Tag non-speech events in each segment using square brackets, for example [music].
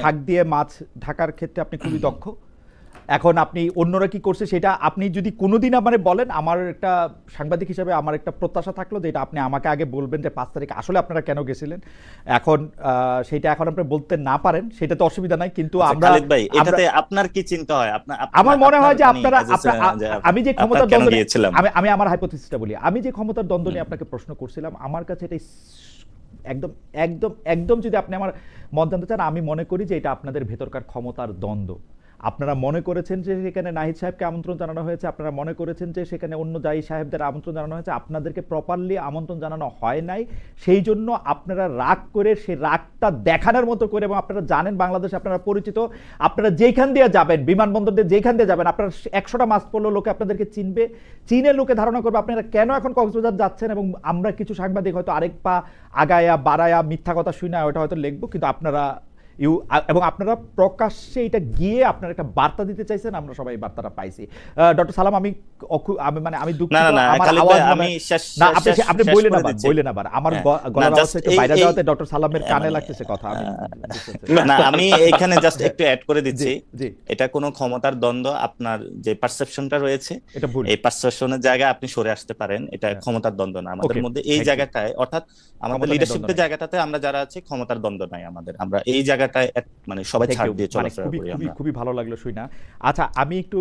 শাক দিয়ে মাছ ঢাকার ক্ষেত্রে আপনি খুবই দক্ষ। এখন আপনি অন্যরা কি করছে সেটা আপনি যদি কোনোদিন আমারে বলেন আমার একটা সাংবাদিক হিসাবে আমার একটা প্রত্যাশা থাকল যে এটা আপনি আমাকে আগে বলবেন যে পাঁচ তারিখ আসলে আপনারা কেন গেছিলেন। এখন আহ, সেটা এখন আপনি বলতে না পারেন সেটা তো অসুবিধা নাই কিন্তু আচ্ছা, আমরা ভাই এটাতে আপনার কি চিন্তা হয়? আপনার আমার মনে হয় যে আপনারা আমি যে ক্ষমতার দ্বন্দ্ব আমি আমি আমার হাইপোথিসিসটা বলি। আমি যে ক্ষমতার দ্বন্দ্ব নিয়ে আপনাকে প্রশ্ন করছিলাম আমার কাছে এটা একদম একদম একদম যদি আপনি আমার মত জানতে চান, আমি মনে করি যে এটা আপনাদের ভেতরকার ক্ষমতার দ্বন্দ্ব। আপনারা মনে করেছেন যে সেখানে নাহিদ সাহেবকে আমন্ত্রণ জানানো হয়েছে? আপনারা মনে করেছেন যে সেখানে অন্য জাহি সাহেবদের আমন্ত্রণ জানানো হয়েছে? আপনাদেরকে প্রপারলি আমন্ত্রণ জানানো হয় নাই। সেই জন্য আপনারা রাগ করে সেই রাগটা দেখানোর মতো করে এবং আপনারা জানেন বাংলাদেশে আপনারা পরিচিত। আপনারা যেখান দিয়ে যাবেন, বিমানবন্দর দিয়ে যেখান দিয়ে যাবেন, আপনারা একশোটা মাস পড়লেও লোকে আপনাদেরকে চিনবে। চীনের লোকে ধারণা করবে আপনারা কেন এখন কক্সবাজার যাচ্ছেন এবং আমরা কিছু সাংবাদিক হয়তো আরেক পা আগায়া, বাড়ায়া মিথ্যা কথা শুনে ওটা হয়তো লিখব, কিন্তু আপনারা ইউ এবং আপনারা প্রকাশ্যে এটা গিয়ে আপনারা একটা বার্তা দিতে চাইছেন আমরা সবাই এই বার্তাটা পাইছি। ডক্টর সালাম আমি আমি মানে আমি দুঃখিত না, না, না, আমার আওয়াজ আমি না আপনি আপনি বললেন আবার। বললেন আবার আমার হ্যাঁ। গলার আওয়াজ একটু বাইরে যাওয়াতে ডক্টর সালামের কানে মানে- লাগতেছে কথা আমি না আমি এখানে জাস্ট একটু অ্যাড করে দিচ্ছি। এটা কোনো ক্ষমতার দ্বন্দ্ব আপনার যে পারসেপশনটা রয়েছে এটা ভুল। এই পারসেপশনের জায়গায় আপনি সরে আসতে পারেন এটা হ্যাঁ। ক্ষমতার দ্বন্দ্ব না। আমাদের মধ্যে এই জায়গাটায় অর্থাৎ আমাদের লিডারশিপের জায়গাটাতে আমরা যারা আছি ক্ষমতার দ্বন্দ্ব নাই আমাদের। আমরা এই জায়গাটায় মানে সবাই ছাড় দিয়ে মানে চলাফেরা খুবই করি খুবই আমরা। খুবই ভালো লাগল শুই না। আচ্ছা আমি একটু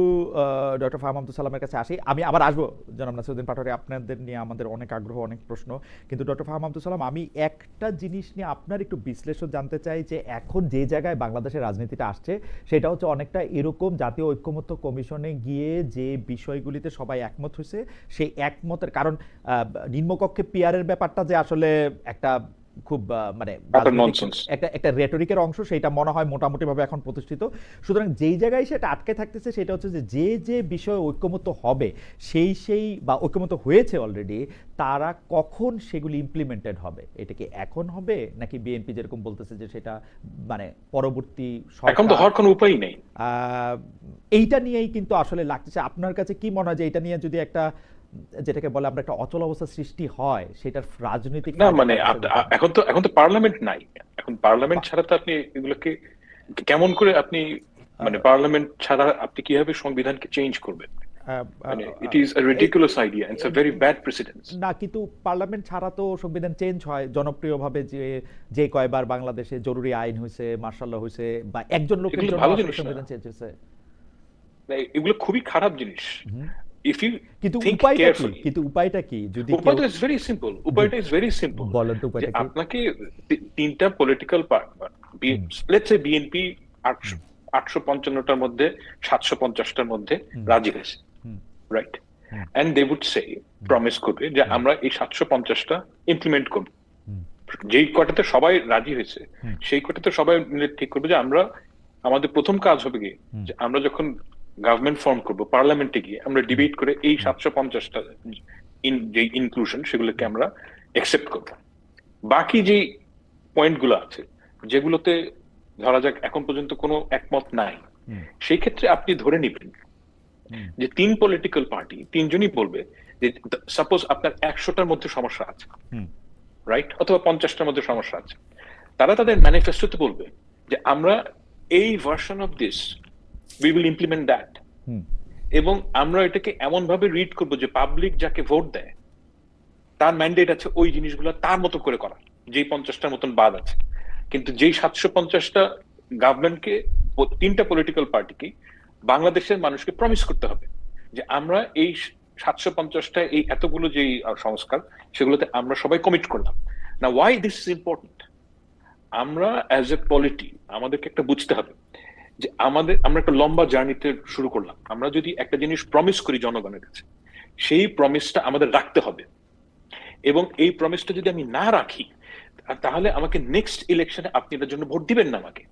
ডক্টর ফাহাম আব্দুল সালামের কাছে আসি। আমি আবার আসব জনাব নাসিরুদ্দিন পাটোয়ারি আপনাদের নিয়ে আমাদের অনেক আগ্রহ অনেক প্রশ্ন। কিন্তু ডক্টর ফাহাম আব্দুল সালাম আমি একটা জিনিস নিয়ে আপনার একটু বিশ্লেষণ জানতে চাই যে এখন যে জায়গায় বাংলাদেশের রাজনীতিটা আসছে সেটা হচ্ছে অনেকটা এরকম জাতীয় ঐক্যমত্য কমিশনে গিয়ে যে বিষয়গুলিতে সবাই একমত হয়েছে সেই একমতের কারণ আহ, নিম্নকক্ষে পিয়ারের ব্যাপারটা যে আসলে একটা খুব মানে. একটা একটা রেটরিকের অংশ সেটা মনে হয় মোটামুটিভাবে এখন প্রতিষ্ঠিত। সুতরাং যেই জায়গায় সেটা আটকে থাকতেছে সেটা হচ্ছে যে যে যে বিষয়ে ঐক্যমত্য হবে সেই সেই বা ঐক্যমত্য হয়েছে অলরেডি তারা কখন সেগুলি ইমপ্লিমেন্টেড হবে? এটা কি এখন হবে? নাকি বিএনপি যেরকম বলতেছে যে সেটা মানে পরবর্তী এখন তো হওয়ার কোনো উপায় নেই। আহ, এইটা নিয়েই কিন্তু আসলে লাগতেছে। আপনার কাছে কি মনে হয় যে এটা নিয়ে যদি একটা যেটাকে বলে আমরা একটা অচল অবস্থা সৃষ্টি হয় সেটার রাজনৈতিক না মানে এখন তো এখন তো পার্লামেন্ট নাই। এখন পার্লামেন্ট ছাড়া তো আপনি এগুলোকে কেমন করে আপনি মানে পার্লামেন্ট ছাড়া আপনি কীভাবে সংবিধানকে চেঞ্জ করবেন? মানে আহ, it is a ridiculous idea it's a very bad precedence না কিন্তু পার্লামেন্ট ছাড়া তো সংবিধান চেঞ্জ হয়। জনপ্রিয়ভাবে যে যে কয়বার বাংলাদেশে জরুরি আইন হয়েছে মার্শাল হয়েছে বা একজন লোকের জন্য। সংবিধান চেঞ্জ হয়েছে। এগুলো খুবই খারাপ জিনিস। ইফ ইউ কিন্তু উপায়টা কি? কিন্তু উপায়টা কি? যদি উপায়টা ইজ ভেরি সিম্পল উপায়টা ইজ ভেরি সিম্পল বলেন তো উপায়টা কি? আপনাকে তিনটা political party let's say BNP মধ্যে মধ্যে রাজি হয়েছে right and they would say promise করবে যে আমরা এই সাতশো পঞ্চাশটা ইমপ্লিমেন্ট করব। যেই কটাতে সবাই রাজি হয়েছে সেই কটাতে সবাই মিলে ঠিক করবে যে আমরা আমাদের প্রথম কাজ হবে কি? যে আমরা যখন গভর্নমেন্ট ফর্ম করব পার্লামেন্টে গিয়ে আমরা ডিবেট করে এই সাতশো পঞ্চাশটা যে ইনক্লুশন সেগুলোকে আমরা একসেপ্ট করব। বাকি যে পয়েন্টগুলো আছে যেগুলোতে ধরা যাক এখন পর্যন্ত কোনো একমত নাই সেই ক্ষেত্রে আপনি ধরে নিবেন যে তিন পলিটিক্যাল পার্টি তিনজনই বলবে যে সাপোজ আপনার একশোটার মধ্যে সমস্যা আছে রাইট অথবা পঞ্চাশটার মধ্যে সমস্যা আছে। তারা তাদের ম্যানিফেস্টোতে বলবে যে আমরা এই version of this we will implement that এবং আমরা এটাকে এমন ভাবে রিড করব যে পাবলিক যাকে ভোট দেয় তার ম্যান্ডেট আছে ওই জিনিসগুলো তার মতো করে করা যেই পঞ্চাশটার মতন বাদ আছে। কিন্তু যেই সাতশো পঞ্চাশটা গভর্নমেন্টকে তিনটা পলিটিক্যাল পার্টিকে বাংলাদেশের মানুষকে প্রমিস করতে হবে যে আমরা এই সাতশো পঞ্চাশটা এই এতগুলো যেই সংস্কার সেগুলোতে আমরা সবাই কমিট করলাম। না ওয়াই দিস ইজ ইম্পর্টেন্ট আমরা অ্যাজ এ পলিটি আমাদেরকে একটা বুঝতে হবে যে আমাদের আমরা একটা লম্বা জার্নিতে শুরু করলাম। আমরা যদি একটা জিনিস প্রমিস করি জনগণের কাছে সেই প্রমিসটা আমাদের রাখতে হবে। এবং এই প্রমিসটা যদি আমি না রাখি তাহলে আমাকে নেক্সট ইলেকশনে আপনি এটার জন্য ভোট দিবেন না আমাকে।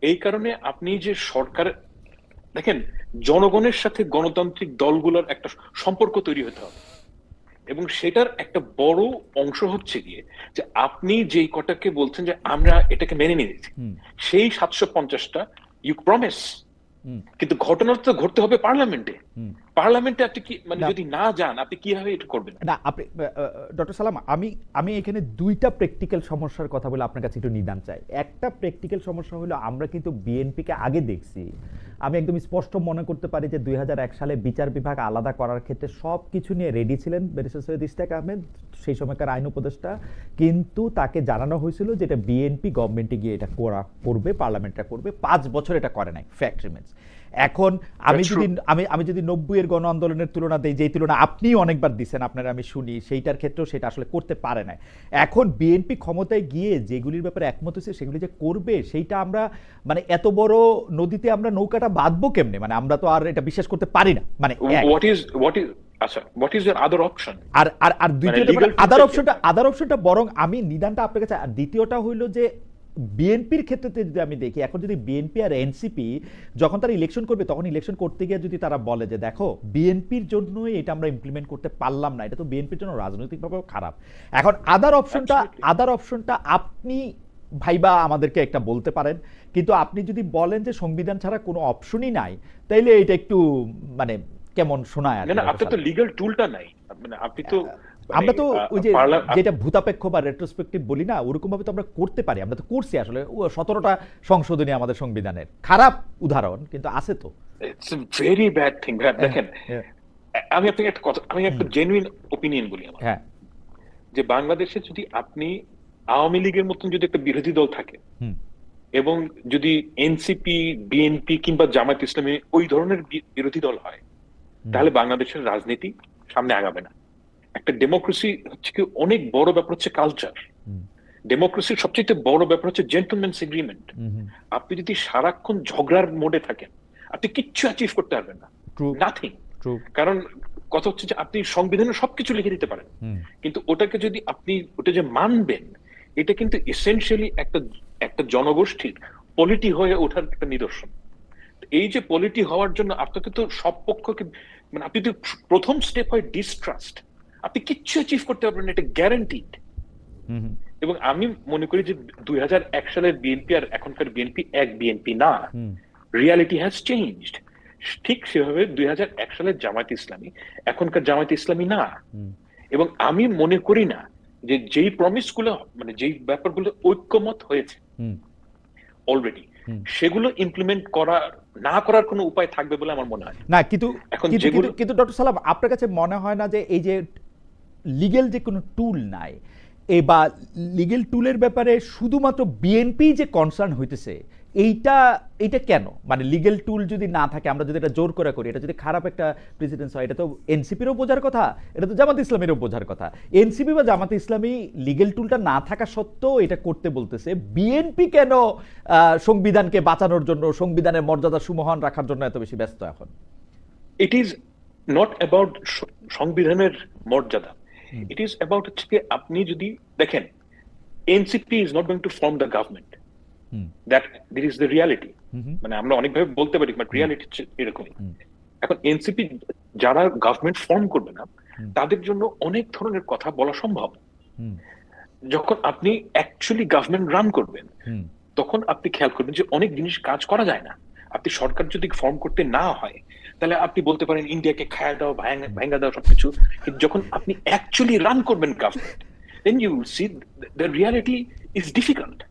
এই কারণে আপনি যে সরকার দেখেন জনগণের সাথে গণতান্ত্রিক দলগুলোর একটা সম্পর্ক তৈরি হতে হবে। এবং সেটার একটা বড় অংশ হচ্ছে গিয়ে যে আপনি যেই কটাকে বলছেন যে আমরা এটাকে মেনে নিয়েছি সেই সাতশো পঞ্চাশটা ইউ প্রমিস কিন্তু ঘটনা তো ঘটতে হবে পার্লামেন্টে। পার্লামেন্টে আপনি কি মানে যদি না যান আপনি কীভাবে এটা করবেন? না আপনি ডক্টর সালাম আমি আমি এখানে দুইটা প্র্যাকটিক্যাল সমস্যার কথা বলে আপনার কাছে একটু নিদান চাই। একটা প্র্যাকটিক্যাল সমস্যা হলো আমরা কিন্তু বিএনপিকে আগে দেখছি। আমি একদম স্পষ্ট মনে করতে পারি যে দুই হাজার এক সালে বিচার বিভাগ আলাদা করার ক্ষেত্রে সব কিছু নিয়ে রেডি ছিলেন ব্যারিস্টার সৈয়দ ইস্তাক আহমেদ সেই সময়কার আইন উপদেষ্টা। কিন্তু তাকে জানানো হয়েছিল যে এটা বিএনপি গভর্নমেন্টে গিয়ে এটা করা করবে পার্লামেন্টটা করবে। পাঁচ বছর এটা করে নাই ফ্যাক্ট রিমেন্স এখন আমি যদি আমি আমি যদি নব্বইয়ের গণ আন্দোলনের তুলনা দিই যেই তুলনা আপনি অনেকবার দিচ্ছেন আপনারা আমি শুনি সেইটার ক্ষেত্রেও সেটা আসলে করতে পারে না এখন বিএনপি ক্ষমতায় গিয়ে যেগুলির ব্যাপারে একমত হয়েছে সেগুলি যে করবে সেইটা আমরা মানে এত বড় নদীতে আমরা নৌকাটা বাঁধবো কেমনে? মানে আমরা তো আর এটা বিশ্বাস করতে পারি না। মানে হোয়াট ইজ হোয়াট ইজ আচ্ছা what is your other option আর আর আর দ্বিতীয়টা আদার অপশনটা আদার অপশনটা বরং আমি নিদানটা আপনার কাছে আর দ্বিতীয়টা হইল যে বিএনপির ক্ষেত্রে যদি আমি দেখি এখন যদি বিএনপি আর এনসিপি যখন তারা ইলেকশন করবে তখন ইলেকশন করতে গিয়ে যদি তারা বলে যে দেখো বিএনপির জন্যই এটা আমরা ইমপ্লিমেন্ট করতে পারলাম না এটা তো বিএনপির জন্য রাজনৈতিকভাবেও খারাপ। এখন আদার অপশনটা আদার অপশনটা আপনি ভাইবা আমাদেরকে একটা বলতে পারেন। কিন্তু আপনি যদি বলেন যে সংবিধান ছাড়া কোনো অপশনই নাই তাইলে এটা একটু মানে কেমন শোনায় আর না কি, না ডক্টর আপনার তো। লিগ্যাল টুলটা নাই। মানে আপনি তো মানে, আমরা তো ওই যে যেটা ভূতাপেক্ষ বা রেট্রোস্পেক্টিভ বলি না ওরকম ভাবে তো আমরা করতে পারি। আমরা তো করছি আসলে। সতেরোটা সংশোধনী আমাদের সংবিধানের। খারাপ উদাহরণ কিন্তু আছে তো। ইটস ভেরি ব্যাড থিং দেখেন হ্যাঁ, আমি আপনাকে একটা কথা আমি একটা জেনুইন ওপিনিয়ন বলি আমার। হ্যাঁ। যে বাংলাদেশে যদি আপনি আওয়ামী লীগের মতন যদি একটা বিরোধী দল থাকে হুম। এবং যদি এনসিপি বিএনপি কিংবা জামাত ইসলামী ওই ধরনের বিরোধী দল হয় তাহলে বাংলাদেশের রাজনীতি সামনে আগাবে না। একটা ডেমোক্রেসি হচ্ছে কি অনেক বড় ব্যাপার হচ্ছে কালচার ডেমোক্রেসির সবচেয়ে বড় ব্যাপার হচ্ছে জেন্টলম্যানস এগ্রিমেন্ট। আপনি যদি সারাক্ষণ ঝগড়ার মোডে থাকেন আপনি কিচ্ছু অ্যাচিভ করতে পারবেন না। নাথিং কারণ কথা হচ্ছে যে আপনি সংবিধানে সবকিছু লিখে দিতে পারেন। কিন্তু ওটাকে যদি আপনি ওটা যে মানবেন এটা কিন্তু এসেনশিয়ালি একটা একটা জনগোষ্ঠীর পলিটি হয়ে ওঠার একটা নিদর্শন। এই যে পলিটি হওয়ার জন্য আপনাকে তো সব পক্ষকে মানে আপনি তো প্রথম স্টেপ হয় ডিস্ট্রাস্ট আপনি কিচ্ছু অ্যাচিভ করতে পারবেন এটা গ্যারান্টিড এবং আমি মনে করি যে দুই হাজার এক সালের বিএনপি আর এখনকার বিএনপি এক বিএনপি না। রিয়ালিটি হ্যাজ চেঞ্জড ঠিক সেভাবে দুই হাজার এক সালের জামায়াত ইসলামী এখনকার জামায়াত ইসলামী না। এবং আমি মনে করি না যে যেই প্রমিসগুলো মানে যেই ব্যাপারগুলো ঐক্যমত হয়েছে হুম। অলরেডি সেগুলো ইমপ্লিমেন্ট করার না করার কোনো উপায় থাকবে বলে আমার মনে হয় না। কিন্তু এখন যেগুলো- কিন্তু- কিন্তু ডক্টর সালাম আপনার কাছে মনে হয় না যে এই যে লিগেল যে কোনো টুল নাই এ বা লিগেল টুলের ব্যাপারে শুধুমাত্র বিএনপি যে কনসার্ন হইতেছে, এইটা এইটা কেন? মানে লিগেল টুল যদি না থাকে, আমরা যদি এটা জোর করে করি, এটা যদি খারাপ একটা প্রেসিডেন্স হয়, এটা তো এনসিপিরও বোঝার কথা, এটা তো জামাত ইসলামেরও বোঝার কথা। এনসিপি বা জামাত ইসলামী লিগেল টুলটা না থাকা সত্ত্বেও এটা করতে বলতেছে বিএনপি কেন সংবিধানকে বাঁচানোর জন্য, সংবিধানের মর্যাদা সুমহান রাখার জন্য এত বেশি ব্যস্ত এখন? ইট ইজ নট অ্যাবাউট সংবিধানের মর্যাদা। ইট ইজ অ্যাবাউট হচ্ছে কি আপনি যদি দেখেন NCP is not going to form the government that this is the reality. মানে আমরা অনেকভাবে বলতে পারি বাট রিয়ালিটি এরকমই। এখন এনসিপি যারা গভর্নমেন্ট ফর্ম করবে না তাদের জন্য অনেক ধরনের কথা বলা সম্ভব। যখন আপনি অ্যাকচুয়ালি গভর্নমেন্ট রান করবেন তখন আপনি খেয়াল করবেন যে অনেক জিনিস কাজ করা যায় না। আপনি সরকার যদি ফর্ম করতে না হয় তাহলে আপনি বলতে পারেন ইন্ডিয়াকে খায়া দাও ভাঙা- ভাঙা দাও সবকিছু। কিন্তু যখন আপনি অ্যাকচুয়ালি রান করবেন government then you see the reality is difficult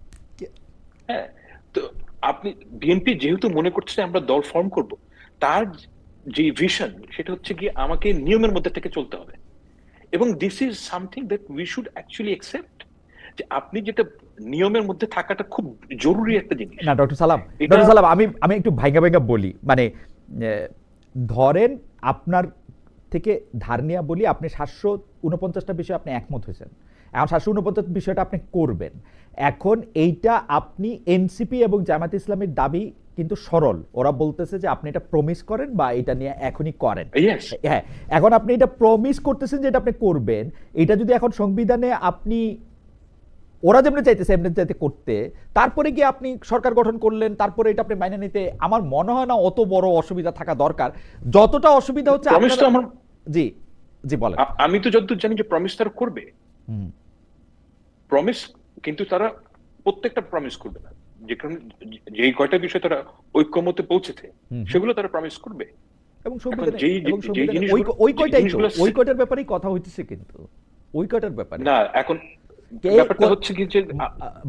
হ্যাঁ তো আপনি বিএনপি যেহেতু মনে করছে আমরা দল ফর্ম করব তার যে ভিশন সেটা হচ্ছে কি আমাকে নিয়মের মধ্যে থেকে চলতে হবে। এবং this is something that we should actually accept যে আপনি যেটা নিয়মের মধ্যে থাকাটা খুব জরুরি একটা জিনিস। না ডক্টর সালাম ডক্টর সালাম আমি আমি একটু ভাইঙ্গা ভাইঙ্গা বলি। মানে ধরেন আপনার থেকে ধার নেওয়া বলি আপনি সাতশো উনপঞ্চাশটা বিষয়ে আপনি একমত হয়েছেন। এখন সাতশো উনপঞ্চাশ বিষয়টা আপনি করবেন। এখন এইটা আপনি এনসিপি এবং জামাত ইসলামের দাবি কিন্তু সরল। ওরা বলতেছে যে আপনি এটা প্রমিস করেন বা এটা নিয়ে এখনই করেন। হ্যাঁ এখন আপনি এটা প্রমিস করতেছেন যে এটা আপনি করবেন। এটা যদি এখন সংবিধানে আপনি ওরা যেমনি চাইতেছে এমনি চাইতে করতে। তারপরে গিয়ে আপনি সরকার গঠন করলেন তারপরে এটা আপনি মাইনে নিতে আমার মনে হয় না অত বড় অসুবিধা থাকা দরকার। যতটা অসুবিধা হচ্ছে জি জি বলেন। আমি তো যতদূর জানি যে প্রমিস তারা করবে। প্রমিস কিন্তু তারা প্রত্যেকটা প্রমিস করবে না। যে কারণ যেই কয়টা বিষয় তারা ঐক্যমতে পৌঁছেছে সেগুলো তারা প্রমিস করবে। এবং এবং ওই কয়টাই ওই কয়টার ব্যাপারেই কথা হইতেছে কিন্তু। ওই কয়টার ব্যাপারে। না এখন ব্যাপারটা হচ্ছে কি যে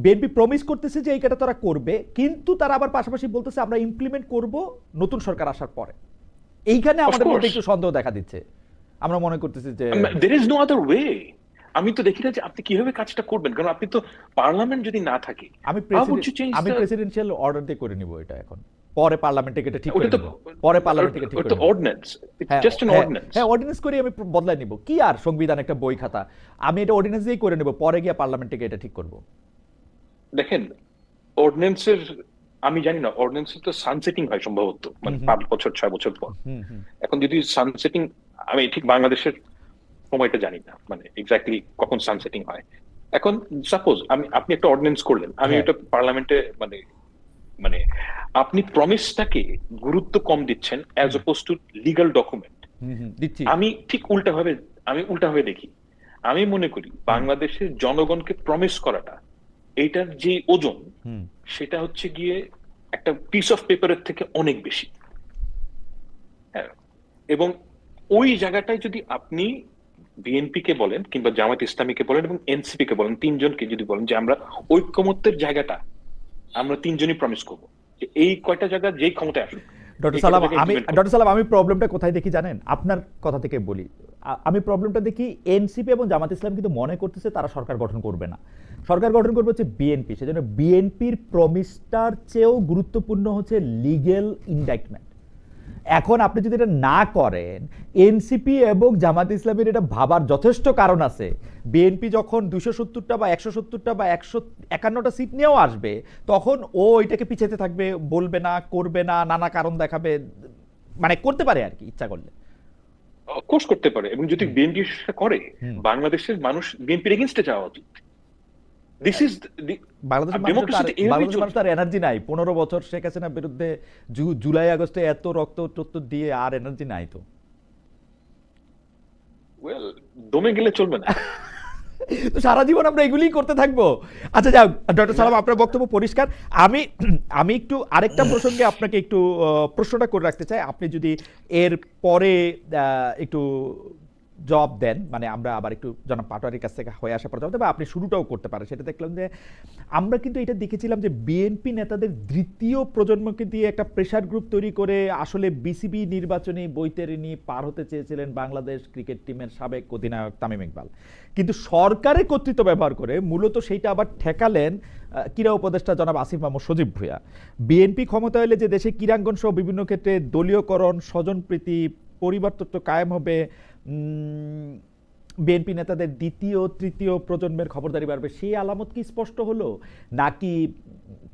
বিএনপি প্রমিস করতেছে যে এই কাটা তারা করবে কিন্তু তারা আবার পাশাপাশি বলতেছে আমরা ইমপ্লিমেন্ট করব নতুন সরকার আসার পরে। এইখানে আমাদের মধ্যে একটু সন্দেহ দেখা দিচ্ছে। আমরা মনে করতেছি যে there is no other way আমি তো দেখি না যে আপনি কীভাবে কাজটা করবেন কারণ আপনি তো পার্লামেন্ট যদি না থাকে আমি আমি প্রেসিডেন্সিয়াল অর্ডার দিয়ে করে নিব এটা এখন। পরে পার্লামেন্টে এটা ঠিক করে পরে পার্লামেন্টে এটা ঠিক করে অর্ডিন্যান্স হ্যাঁ, জাস্ট অ্যান হ্যাঁ, অর্ডিন্যান্স হ্যাঁ অর্ডিন্যান্স করে আমি বদলাই নিব। কি আর সংবিধান একটা বই খাতা? আমি এটা অর্ডিন্যান্স দিয়েই করে নেব পরে গিয়ে পার্লামেন্টে গিয়ে এটা ঠিক করব। দেখেন অর্ডিন্যান্সের আমি জানি না অর্ডিন্যান্সের তো সানসেটিং হয় সম্ভবত মানে। পাঁচ বছর ছয় বছর পর। এখন যদি সানসেটিং আমি ঠিক বাংলাদেশের সময়টা জানি না মানে এক্স্যাক্টলি কখন সানসেটিং হয়। এখন সাপোজ আমি আপনি একটা অর্ডিন্যান্স করলেন আমি হ্যাঁ। এটা পার্লামেন্টে মানে মানে আপনি প্রমিসটাকে গুরুত্ব কম দিচ্ছেন as oppose to legal document আমি ঠিক উল্টা ভাবে আমি উল্টা ভাবে দেখি। আমি মনে করি বাংলাদেশের জনগণকে প্রমিস করাটা এইটার যে ওজন সেটা হচ্ছে গিয়ে একটা পিস অফ পেপারের থেকে অনেক বেশি। হ্যাঁ, এবং ওই জায়গাটায় যদি আপনি বিএনপি কে বলেন কিংবা জামাত ইসলামীকে বলেন এবং এনসিপি কে বলেন তিনজনকে যদি বলেন যে আমরা ঐক্যমত্যের জায়গাটা আমরা তিনজনই প্রমিস করব যে এই কয়টা জায়গা যেই ক্ষমতায় আসুক ডক্টর সালাম আমি ডক্টর সালাম আমি প্রবলেমটা কোথায় দেখি জানেন? আপনার কথা থেকে বলি। আমি প্রবলেমটা দেখি এনসিপি এবং জামাত ইসলাম কিন্তু মনে করতেছে তারা সরকার গঠন করবে না। সরকার গঠন করবে হচ্ছে বিএনপি সেজন্য বিএনপির প্রমিসটার চেয়েও গুরুত্বপূর্ণ হচ্ছে লিগেল ইন্ডাইটমেন্ট এখন আপনি যদি এটা না করেন এনসিপি এবং জামাত ইসলামের এটা ভাবার যথেষ্ট কারণ আছে। বিএনপি যখন দুশো সত্তরটা বা একশো সত্তরটা বা একশো একান্নটা সিট নিয়েও আসবে তখন ও এটাকে পিছাতে থাকবে বলবে না করবে না নানা কারণ দেখাবে মানে করতে পারে আর কি ইচ্ছা করলে। কোর্স করতে পারে। এবং যদি বিএনপি করে বাংলাদেশের মানুষ বিএনপির এগেনস্টে যাওয়া উচিত। দিস ইজ বাংলাদেশের তার- এনার্জি নাই। পনেরো বছর শেখ হাসিনার বিরুদ্ধে জুলাই আগস্টে এত রক্ত দিয়ে আর এনার্জি নাই তো। ওয়েল দমে গেলে চলবে না। [laughs] তো সারা জীবন আমরা এগুলিই করতে থাকব। আচ্ছা যাও ডক্টর সালাম আপনার বক্তব্য পরিষ্কার। আমি আমি একটু আরেকটা প্রসঙ্গে আপনাকে একটু প্রশ্নটা করে রাখতে চাই। আপনি যদি এর পরে একটু জব দেন মানে আমরা আবার একটু জনাব পাটোয়ারির কাছ থেকে হয়ে আসার পর জবাব দেবো আপনি শুরুটাও করতে পারেন। সেটা দেখলাম যে আমরা কিন্তু এটা দেখেছিলাম যে বিএনপি নেতাদের দ্বিতীয় প্রজন্মকে দিয়ে একটা প্রেশার গ্রুপ তৈরি করে আসলে বিসিবি নির্বাচনী বৈতরণী পার হতে চেয়েছিলেন বাংলাদেশ ক্রিকেট টিমের সাবেক অধিনায়ক তামিম ইকবাল। কিন্তু সরকারের কর্তৃত্ব ব্যবহার করে মূলত সেইটা আবার ঠেকালেন ক্রীড়া উপদেষ্টা জনাব আসিফ মাহমুদ সজীব ভূঁইয়া। বিএনপি ক্ষমতা এলে যে দেশে ক্রীড়াঙ্গন সহ বিভিন্ন ক্ষেত্রে দলীয়করণ স্বজনপ্রীতি পরিবারতত্ত্ব কায়েম হবে বিএনপি নেতাদের দ্বিতীয় তৃতীয় প্রজন্মের খবরদারি বাড়বে সেই আলামত কি স্পষ্ট হলো? নাকি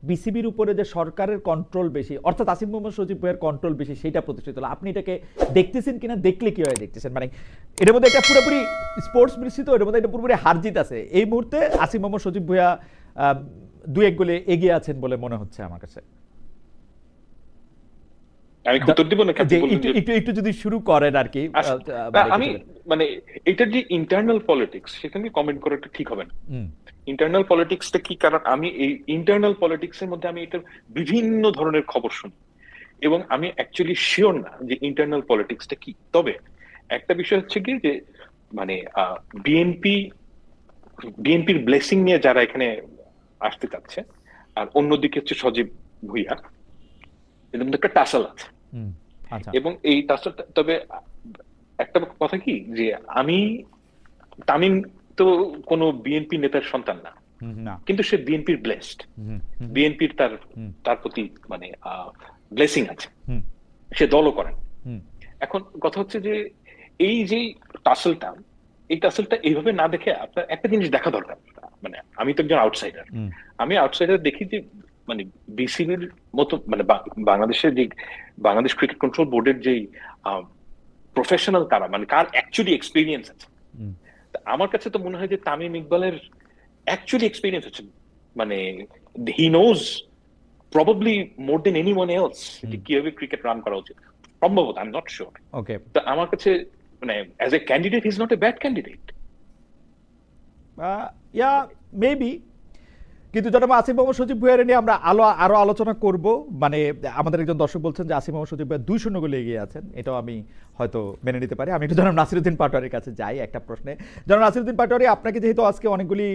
বিসিবির উপরে যে সরকারের কন্ট্রোল বেশি অর্থাৎ আসিফ মোহাম্মদ সজীব ভাইয়ের কন্ট্রোল বেশি সেটা প্রতিষ্ঠিত হলো? আপনি এটাকে দেখতেছেন কিনা? দেখলে কীভাবে দেখতেছেন? মানে এটার মধ্যে একটা পুরোপুরি স্পোর্টস মিশ্রিত এর মধ্যে একটা পুরোপুরি হার জিত আছে। এই মুহূর্তে আসিফ মোহাম্মদ সজীব আহ, দুই এক গোলে এগিয়ে আছেন বলে মনে হচ্ছে আমার কাছে। আমি উত্তর দিব নাকি বললেন একটু একটু যদি শুরু করেন আর কি আচ্ছা, না, আমি মানে এটার যে ইন্টারনাল পলিটিক্স সেখানে কমেন্ট করাটা ঠিক হবে না। ইন্টারনাল পলিটিক্সটা কি? কারণ আমি এই ইন্টারনাল পলিটিক্স এর মধ্যে আমি এটার বিভিন্ন ধরনের খবর শুনি। এবং আমি অ্যাকচুয়ালি শিওর না যে ইন্টারনাল পলিটিক্সটা কি। তবে একটা বিষয় হচ্ছে কি যে মানে বিএনপি বিএনপির ব্লেসিং নিয়ে যারা এখানে আসতে চাচ্ছে আর অন্যদিকে হচ্ছে সজীব ভুইয়া মধ্যে একটা টাসাল আছে। এবং এই টাসালটা তবে একটা কথা কি যে আমি তামিম তো কোনো বিএনপি নেতার সন্তান না। কিন্তু সে বিএনপির ব্লেসড বিএনপির তার তার প্রতি মানে ব্লেসিং আছে। সে দলও করেন। এখন কথা হচ্ছে যে এই যে টাসেলটা এই টাসেলটা এইভাবে না দেখে আপনার একটা জিনিস দেখা দরকার। মানে আমি তো একজন আউটসাইডার আমি আউটসাইডার দেখি যে মানে বিসিবির মতো মানে বাংলাদেশের যে বাংলাদেশ ক্রিকেট কন্ট্রোল বোর্ডের যেই প্রফেশনাল তারা মানে কার অ্যাকচুয়ালি এক্সপিরিয়েন্স আছে। আমার কাছে তো মনে হয় যে তামিম ইকবালের অ্যাকচুয়ালি এক্সপিরিয়েন্স আছে মানে he knows probably more than anyone else কীভাবে ক্রিকেট রান করা উচিত। সম্ভবত I am not sure okay তো আমার কাছে মানে as a candidate is not a bad candidate yeah maybe কিন্তু জনাব আসিফ মোহাম্মদ সজীব ভুইয়ারে নিয়ে আমরা আলো, আরও আলোচনা করব। মানে আমাদের একজন দর্শক বলছেন যে আসিফ মোহাম্মদ সজীব ভুইয়া দুই শূন্য গোলে এগিয়ে আছেন। এটাও আমি হয়তো মেনে নিতে পারি। আমি একটু জনাব নাসিরুদ্দিন পাটোয়ারির কাছে যাই একটা প্রশ্নে। জনাব নাসিরুদ্দিন পাটোয়ারি, আপনাকে যেহেতু আজকে অনেকগুলি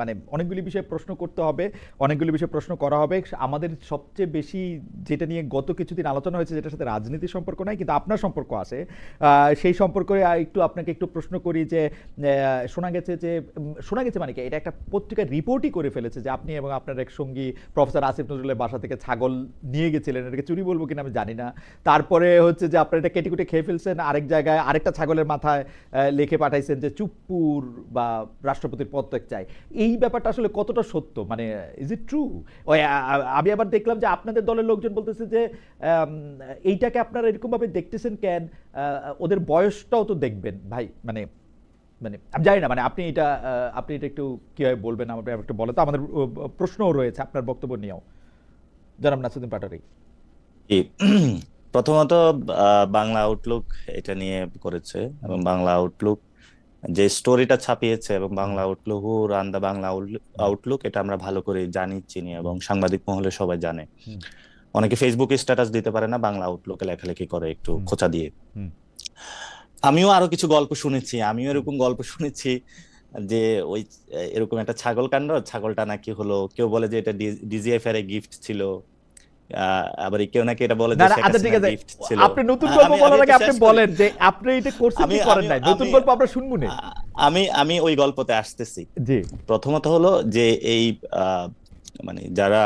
মানে অনেকগুলি বিষয়ে প্রশ্ন করতে হবে, অনেকগুলি বিষয়ে প্রশ্ন করা হবে। আমাদের সবচেয়ে বেশি যেটা নিয়ে গত কিছুদিন আলোচনা হয়েছে যেটার সাথে রাজনীতির সম্পর্ক নাই, কিন্তু আপনার সম্পর্ক আছে। সেই সম্পর্কে একটু আপনাকে একটু প্রশ্ন করি যে শোনা গেছে যে শোনা গেছে মানে কি? এটা একটা পত্রিকায় রিপোর্টই করে ফেলেছে যে আপনি এবং আপনার এক সঙ্গী প্রফেসর আসিফ নজরুলের বাসা থেকে ছাগল নিয়ে গেছিলেন, এটাকে চুরি বলব কিনা আমি জানি না। তারপরে হচ্ছে যে আপনার এটা কেটে কুটে খেয়ে ফেলছেন, আরেক জায়গায় আরেকটা ছাগলের মাথায় লিখে পাঠাইছেন যে চুপ্পুর বা রাষ্ট্রপতির পদত্যাগ চাই। এই ব্যাপারটা আসলে কতটা সত্য? মানে ইজ ইট ট্রু ওই আমি আবার দেখলাম যে আপনাদের দলের লোকজন বলতেছে যে এইটাকে আপনারা এরকমভাবে দেখতেছেন কেন? ওদের বয়সটাও তো দেখবেন, ভাই। মানে মানে আমি জানি না মানে আপনি এটা আপনি এটা একটু কীভাবে বলবেন আমাকে একটু বলে তো। আমাদের প্রশ্নও রয়েছে আপনার বক্তব্য নিয়েও। জনাব নাসুদ্দিন পাটারি। প্রথমত বাংলা আউটলুক এটা নিয়ে করেছে এবং বাংলা আউটলুক যে স্টোরিটা ছাপিয়েছে এবং Bangla outlook run the Bangla outlook এটা আমরা ভালো করে জানি চিনি এবং সাংবাদিক মহলে সবাই জানে। অনেকে ফেসবুকে স্ট্যাটাস দিতে পারে না বাংলা আউটলুকে লেখালেখি করে একটু খোঁচা দিয়ে। আমিও আরও কিছু গল্প শুনেছি আমিও এরকম গল্প শুনেছি যে ওই এরকম একটা ছাগল কাণ্ড ছাগলটা নাকি হলো কেউ বলে যে এটা ডিজিএফ এর গিফট ছিল আবার কেউ নাকি এটা বলে যে আচ্ছা ঠিক আছে। আপনি নতুন গল্প বলার আগে আপনি বলেন যে আপনি এটা করছেন কি করেন নাই? নতুন গল্প আমরা শুনব না। আমি আমি ওই গল্পতে আসতেছি। জি। প্রথমত হলো যে এই আহ, মানে যারা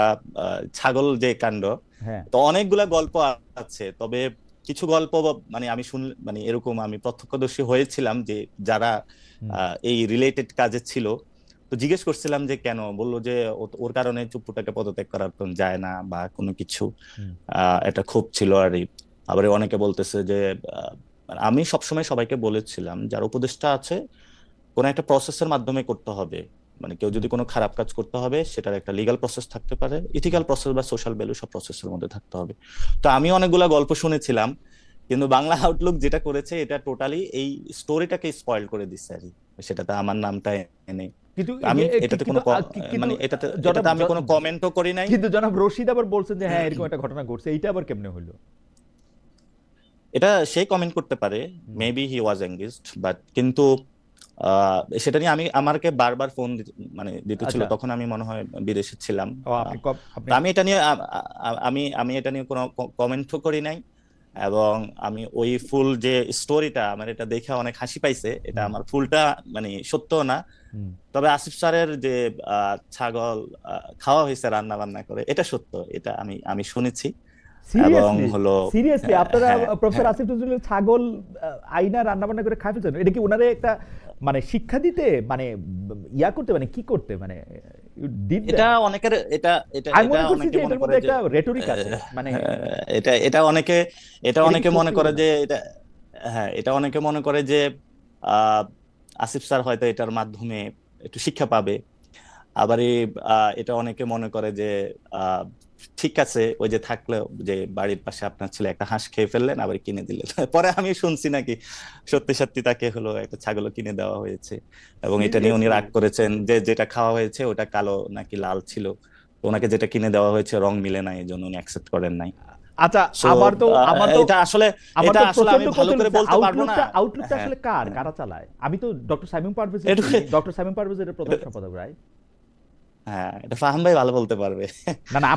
ছাগল যে কাণ্ড হ্যাঁ। তো অনেকগুলা গল্প আছে তবে কিছু গল্প মানে আমি শুন মানে এরকম আমি প্রত্যক্ষদর্শী হয়েছিলাম যে যারা এই রিলেটেড কাজে ছিল তো জিজ্ঞেস করছিলাম যে কেন? বলল যে ওর কারণে চুপ্পুটাকে পদত্যাগ করার যায় না বা কোনো কিছু আহ, এটা খুব ছিল আর আবার অনেকে বলতেছে যে আহ, আমি সবসময় সবাইকে বলেছিলাম যার উপদেষ্টা আছে কোন একটা প্রসেসের মাধ্যমে করতে হবে। মানে কেউ যদি কোনো খারাপ কাজ করতে হবে সেটার একটা লিগাল প্রসেস থাকতে পারে। ইথিক্যাল প্রসেস বা সোশ্যাল ভ্যালু সব প্রসেসের মধ্যে থাকতে হবে। তো আমি অনেকগুলা গল্প শুনেছিলাম কিন্তু বাংলা আউটলুক যেটা করেছে এটা টোটালি এই স্টোরিটাকে স্পয়েল করে দিচ্ছে আর। সেটাতে আমার নামটা এনে। কিন্তু আমি এটাতে কোনো মানে এটাতে এটাতে আমি কোনো কমেন্টও করি নাই। কিন্তু জনাব রশিদ আবার বলছেন যে হ্যাঁ এরকম একটা ঘটনা ঘটছে। এইটা আবার কেমনে হলো? এটা সে কমেন্ট করতে পারে। Maybe he was engaged but কিন্তু সেটা নিয়ে আমি আমাকে বারবার ফোন মানে দিতেছিল। আচ্ছা। তখন আমি মনে হয় বিদেশে ছিলাম। আমি এটা নিয়ে আমি আমি এটা নিয়ে কোনো কমেন্টও করি নাই। এবং আমি ওই ফুল যে স্টোরিটা আমার এটা দেখে অনেক হাসি পাইছে। এটা আমার ফুলটা মানে সত্য না। তবে আসিফ স্যারের যে আহ, ছাগল খাওয়া হয়েছে রান্না বান্না করে এটা সত্য। এটা আমি আমি শুনেছি। এবং হলো সিরিয়াসলি হ্যাঁ, আপনারা হ্যাঁ, প্রফেসর হ্যাঁ। আসিফ নজরুলের ছাগল আইনা রান্না বান্না করে খাই ফেলছেন? এটা কি ওনারে একটা মানে শিক্ষা দিতে মানে ইয়া করতে মানে কি করতে মানে? এটা অনেকের এটা এটা মনে এটা করছি অনেকে এটার মধ্যে একটা রেটরিক আছে [laughs] মানে এটা এটা অনেকে এটা অনেকে মনে করে যে এটা হ্যাঁ এটা অনেকে মনে করে যে আহ, আসিফ স্যার হয়তো এটার মাধ্যমে একটু শিক্ষা পাবে আবার এটা অনেকে মনে করে যে আহ, ঠিক আছে ওই যে থাকলে যে বাড়ির পাশে আপনার ছেলে একটা হাঁস খেয়ে ফেললেন আবার কিনে দিলেন। [laughs] পরে আমি শুনছি নাকি সত্যি সত্যি তাকে হলো একটা ছাগলও কিনে দেওয়া হয়েছে। এবং এটা নিয়ে উনি রাগ করেছেন যে যেটা খাওয়া হয়েছে ওটা কালো নাকি লাল ছিল। ওনাকে যেটা কিনে দেওয়া হয়েছে রং মিলে নাই এই জন্য উনি অ্যাকসেপ্ট করেন নাই। আচ্ছা আমার তো আমার তো এটা আসলে এটা আসলে আমি ভালো করে বলতে পারব না। আউটলুকটা আসলে কার? হ্যাঁ। কারা চালায়? আমি তো doctor Simon Parvez doctor Simon Parvez এর প্রধান সম্পাদক রাইট হ্যাঁ এটা ফাহাম ভাই ভালো বলতে পারবে। না না